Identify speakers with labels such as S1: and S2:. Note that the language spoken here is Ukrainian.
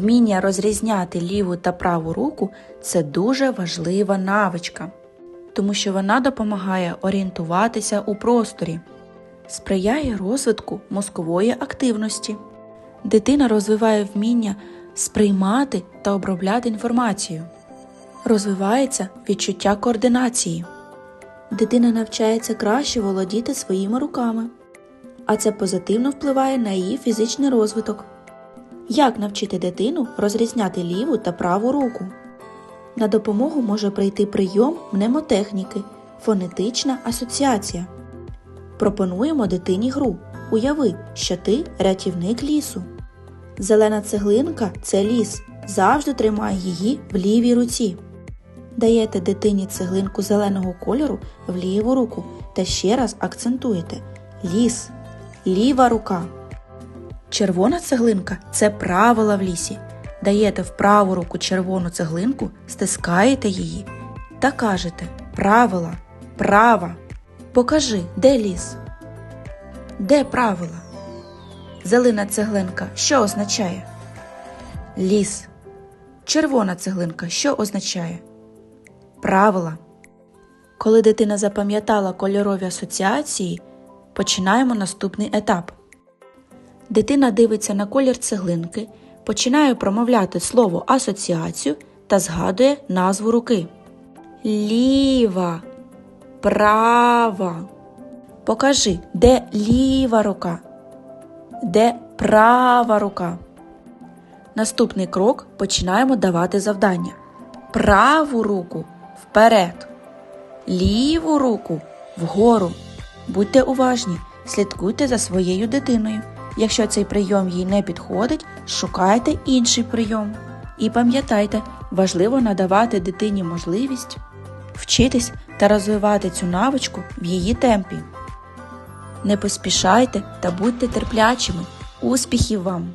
S1: Вміння розрізняти ліву та праву руку це дуже важлива навичка, тому що вона допомагає орієнтуватися у просторі, сприяє розвитку мозкової активності. Дитина розвиває вміння сприймати та обробляти інформацію, розвивається відчуття координації. Дитина навчається краще володіти своїми руками, а це позитивно впливає на її фізичний розвиток. Як навчити дитину розрізняти ліву та праву руку? На допомогу може прийти прийом мнемотехніки, фонетична асоціація. Пропонуємо дитині гру. Уяви, що ти рятівник лісу. Зелена цеглинка це ліс. Завжди тримай її в лівій руці. Даєте дитині цеглинку зеленого кольору в ліву руку та ще раз акцентуєте ліс, ліва рука. Червона цеглинка це правила в лісі. Даєте в праву руку червону цеглинку, стискаєте її та кажете правила, права. Покажи, де ліс? Де правила? Зелена цеглинка що означає? Ліс. Червона цеглинка що означає? Правила. Коли дитина запам'ятала кольорові асоціації, починаємо наступний етап. Дитина дивиться на колір цеглинки, починає промовляти слово асоціацію та згадує назву руки. Ліва, права. Покажи, де ліва рука, де права рука. Наступний крок починаємо давати завдання. Праву руку вперед, ліву руку вгору. Будьте уважні, слідкуйте за своєю дитиною. Якщо цей прийом їй не підходить, шукайте інший прийом. І пам'ятайте, важливо надавати дитині можливість вчитись та розвивати цю навичку в її темпі. Не поспішайте та будьте терплячими. Успіхів вам!